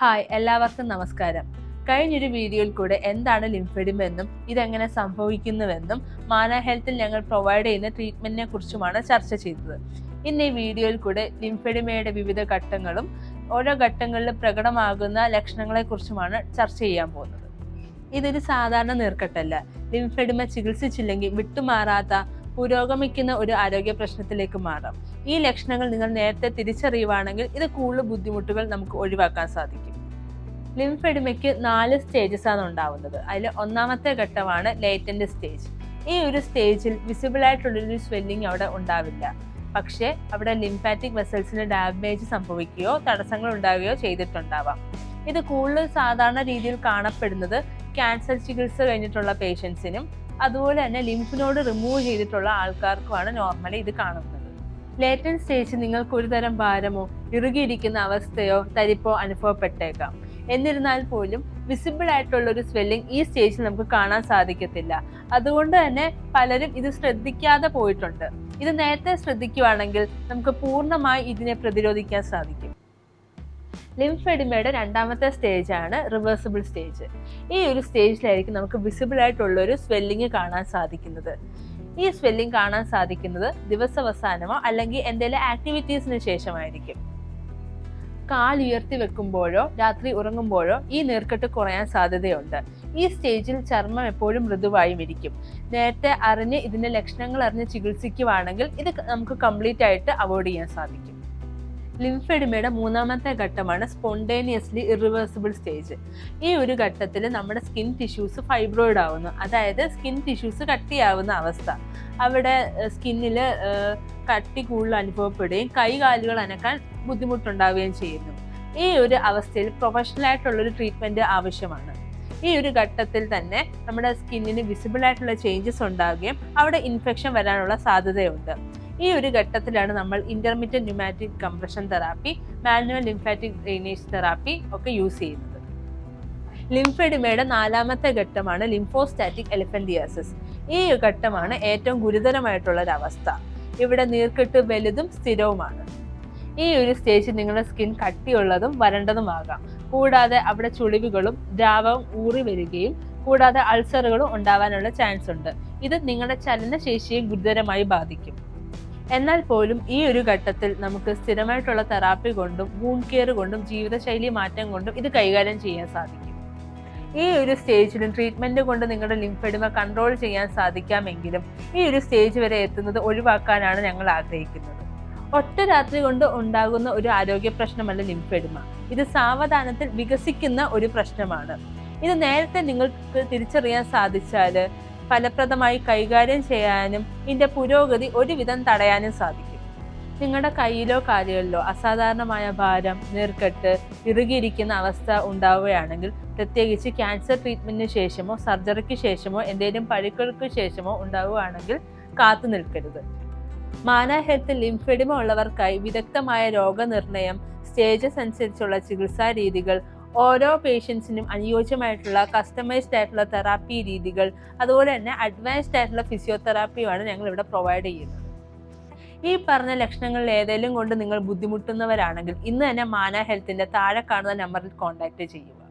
Hi എല്ലാവർക്കും നമസ്കാരം. കഴിഞ്ഞൊരു വീഡിയോയിൽ കൂടെ എന്താണ് ലിംഫെഡിമ എന്നും ഇതെങ്ങനെ സംഭവിക്കുന്നുവെന്നും മാന ഹെൽത്തിൽ ഞങ്ങൾ പ്രൊവൈഡ് ചെയ്യുന്ന ട്രീറ്റ്മെന്റിനെ കുറിച്ചുമാണ് ചർച്ച ചെയ്തത്. ഇന്ന് ഈ വീഡിയോയിൽ കൂടെ ലിംഫെഡിമയുടെ വിവിധ ഘട്ടങ്ങളും ഓരോ ഘട്ടങ്ങളിൽ പ്രകടമാകുന്ന ലക്ഷണങ്ങളെ ലക്ഷണങ്ങളെക്കുറിച്ചുമാണ് ചർച്ച ചെയ്യാൻ പോകുന്നത്. ഇതൊരു സാധാരണ നീർക്കെട്ടല്ല. ലിംഫെഡിമ ചികിത്സിച്ചില്ലെങ്കിൽ വിട്ടുമാറാത്ത പുരോഗമിക്കുന്ന ഒരു ആരോഗ്യ പ്രശ്നത്തിലേക്ക് മാറാം. ഈ ലക്ഷണങ്ങൾ നിങ്ങൾ നേരത്തെ തിരിച്ചറിയുവാണെങ്കിൽ ഇത് കൂടുതൽ ബുദ്ധിമുട്ടുകൾ നമുക്ക് ഒഴിവാക്കാൻ സാധിക്കും. ലിംഫെഡിമയ്ക്ക് നാല് സ്റ്റേജസ് ആണ് ഉണ്ടാവുന്നത്. അതിൽ ഒന്നാമത്തെ ഘട്ടമാണ് ലേറ്റന്റ് സ്റ്റേജ്. ഈ ഒരു സ്റ്റേജിൽ വിസിബിൾ ആയിട്ടുള്ളൊരു സ്വെല്ലിംഗ് അവിടെ ഉണ്ടാവില്ല. പക്ഷേ അവിടെ ലിംഫാറ്റിക് വെസൽസിന് ഡാമേജ് സംഭവിക്കുകയോ തടസ്സങ്ങൾ ഉണ്ടാവുകയോ ചെയ്തിട്ടുണ്ടാവാം. ഇത് കൂടുതൽ സാധാരണ രീതിയിൽ കാണപ്പെടുന്നത് ക്യാൻസർ ചികിത്സ കഴിഞ്ഞിട്ടുള്ള പേഷ്യൻസിനും അതുപോലെ തന്നെ ലിംഫ് റിമൂവ് ചെയ്തിട്ടുള്ള ആൾക്കാർക്കുമാണ് നോർമലി ഇത് കാണുന്നത്. ലേറ്റൻ സ്റ്റേജ് നിങ്ങൾക്ക് ഒരുതരം ഭാരമോ ഇറുകിയിരിക്കുന്ന അവസ്ഥയോ തരിപ്പോ അനുഭവപ്പെട്ടേക്കാം. എന്നിരുന്നാൽ പോലും വിസിബിൾ ആയിട്ടുള്ള ഒരു സ്വെല്ലിംഗ് ഈ സ്റ്റേജിൽ നമുക്ക് കാണാൻ സാധിക്കത്തില്ല. അതുകൊണ്ട് തന്നെ പലരും ഇത് ശ്രദ്ധിക്കാതെ പോയിട്ടുണ്ട്. ഇത് നേരത്തെ ശ്രദ്ധിക്കുവാണെങ്കിൽ നമുക്ക് പൂർണമായി ഇതിനെ പ്രതിരോധിക്കാൻ സാധിക്കും. ലിംഫെഡിമയുടെ രണ്ടാമത്തെ സ്റ്റേജ് ആണ് റിവേഴ്സിബിൾ സ്റ്റേജ് ഈ ഒരു സ്റ്റേജിലായിരിക്കും നമുക്ക് വിസിബിൾ ആയിട്ടുള്ള ഒരു സ്വെല്ലിങ് കാണാൻ സാധിക്കുന്നത്. ഈ സ്വെല്ലിങ് കാണാൻ സാധിക്കുന്നത് ദിവസാവസാനമോ അല്ലെങ്കിൽ എന്തെങ്കിലും ആക്ടിവിറ്റീസിന് ശേഷമായിരിക്കും. കാൽ ഉയർത്തി വെക്കുമ്പോഴോ രാത്രി ഉറങ്ങുമ്പോഴോ ഈ നീർക്കെട്ട് കുറയാൻ സാധ്യതയുണ്ട്. ഈ സ്റ്റേജിൽ ചർമ്മം എപ്പോഴും മൃദുവായും ഇരിക്കും. നേരത്തെ അറിഞ്ഞ് ഇതിന്റെ ലക്ഷണങ്ങൾ അറിഞ്ഞ് ചികിത്സിക്കുവാണെങ്കിൽ ഇത് നമുക്ക് കംപ്ലീറ്റ് ആയിട്ട് അവോയ്ഡ് ചെയ്യാൻ സാധിക്കും. ലിംഫെഡിമയുടെ മൂന്നാമത്തെ ഘട്ടമാണ് സ്പോണ്ടേനിയസ്ലി ഇറിവേഴ്സിബിൾ സ്റ്റേജ്. ഈ ഒരു ഘട്ടത്തിൽ നമ്മുടെ സ്കിൻ ടിഷ്യൂസ് ഫൈബ്രോയിഡ് ആവുന്നു. അതായത് സ്കിൻ ടിഷ്യൂസ് കട്ടിയാവുന്ന അവസ്ഥ. അവിടെ സ്കിന്നിൽ കട്ടി കൂടുതൽ അനുഭവപ്പെടുകയും കൈകാലുകൾ അനക്കാൻ ബുദ്ധിമുട്ടുണ്ടാവുകയും ചെയ്യുന്നു. ഈ ഒരു അവസ്ഥയിൽ പ്രൊഫഷണൽ ആയിട്ടുള്ളൊരു ട്രീറ്റ്മെന്റ് ആവശ്യമാണ്. ഈ ഒരു ഘട്ടത്തിൽ തന്നെ നമ്മുടെ സ്കിന്നിന് വിസിബിൾ ആയിട്ടുള്ള ചേഞ്ചസ് ഉണ്ടാവുകയും അവിടെ ഇൻഫെക്ഷൻ വരാനുള്ള സാധ്യതയുണ്ട്. ഈ ഒരു ഘട്ടത്തിലാണ് നമ്മൾ intermediate pneumatic compression therapy manual lymphatic drainage therapy ഒക്കെ യൂസ് ചെയ്യുന്നത്. ലിംഫെഡിമയുടെ നാലാമത്തെ ഘട്ടമാണ് ലിംഫോസ്റ്റാറ്റിക് എലിഫന്റിയാസിസ് ഈ ഘട്ടമാണ് ഏറ്റവും ഗുരുതരമായിട്ടുള്ള ഒരു അവസ്ഥ ഇവിടെ നീർക്കെട്ട് വലുതും സ്ഥിരവുമാണ്. ഈ ഒരു സ്റ്റേജിൽ നിങ്ങളുടെ സ്കിൻ കട്ടിയുള്ളതും വരണ്ടതുമാകാം കൂടാതെ അവിടെ ചുളിവുകളും ദ്രാവകം ഊറി വരികയും കൂടാതെ അൾസറുകളും ഉണ്ടാവാനുള്ള ചാൻസ് ഉണ്ട്. ഇത് നിങ്ങളുടെ ചലനശേഷിയെ ഗുരുതരമായി ബാധിക്കും. എന്നാൽ പോലും ഈ ഒരു ഘട്ടത്തിൽ നമുക്ക് സ്ഥിരമായിട്ടുള്ള തെറാപ്പി കൊണ്ടും വൂണ്ട് കെയർ കൊണ്ടും ജീവിതശൈലി മാറ്റം കൊണ്ടും ഇത് കൈകാര്യം ചെയ്യാൻ സാധിക്കും. ഈ ഒരു സ്റ്റേജിലും ട്രീറ്റ്മെന്റ് കൊണ്ട് നിങ്ങളുടെ ലിംഫെഡിമ കൺട്രോൾ ചെയ്യാൻ സാധിക്കാമെങ്കിലും ഈ ഒരു സ്റ്റേജ് വരെ എത്തുന്നത് ഒഴിവാക്കാനാണ് ഞങ്ങൾ ആഗ്രഹിക്കുന്നത്. ഒറ്റ രാത്രി കൊണ്ട് ഉണ്ടാകുന്ന ഒരു ആരോഗ്യ പ്രശ്നമല്ല ലിംഫെഡിമ. ഇത് സാവധാനത്തിൽ വികസിക്കുന്ന ഒരു പ്രശ്നമാണ്. ഇത് നേരത്തെ നിങ്ങൾക്ക് തിരിച്ചറിയാൻ സാധിച്ചാൽ ഫലപ്രദമായി കൈകാര്യം ചെയ്യാനും ഇതിന്റെ പുരോഗതി ഒരുവിധം തടയാനും സാധിക്കും. നിങ്ങളുടെ കയ്യിലോ കാലുകളിലോ അസാധാരണമായ ഭാരം നീർക്കെട്ട് ഇറുകിയിരിക്കുന്ന അവസ്ഥ ഉണ്ടാവുകയാണെങ്കിൽ പ്രത്യേകിച്ച് ക്യാൻസർ ട്രീറ്റ്മെന്റിന് ശേഷമോ സർജറിക്ക് ശേഷമോ എന്തെങ്കിലും പഴുക്കൾക്ക് ശേഷമോ ഉണ്ടാവുകയാണെങ്കിൽ കാത്തു നിൽക്കരുത്. മാന ഹെൽത്ത് ലിംഫെഡിമ ഉള്ളവർക്കായി വിദഗ്ധമായ രോഗനിർണയം സ്റ്റേജസ് അനുസരിച്ചുള്ള ചികിത്സാ രീതികൾ ഓരോ പേഷ്യൻസിനും അനുയോജ്യമായിട്ടുള്ള കസ്റ്റമൈസ്ഡ് ആയിട്ടുള്ള തെറാപ്പി രീതികൾ അതുപോലെ തന്നെ അഡ്വാൻസ്ഡ് ആയിട്ടുള്ള ഫിസിയോതെറാപ്പിയുമാണ് ഞങ്ങൾ ഇവിടെ പ്രൊവൈഡ് ചെയ്യുന്നത്. ഈ പറഞ്ഞ ലക്ഷണങ്ങളിൽ ഏതെങ്കിലും കൊണ്ട് നിങ്ങൾ ബുദ്ധിമുട്ടുന്നവരാണെങ്കിൽ ഇന്ന് തന്നെ മാന ഹെൽത്തിന്റെ താഴെ കാണുന്ന നമ്പറിൽ കോൺടാക്റ്റ് ചെയ്യും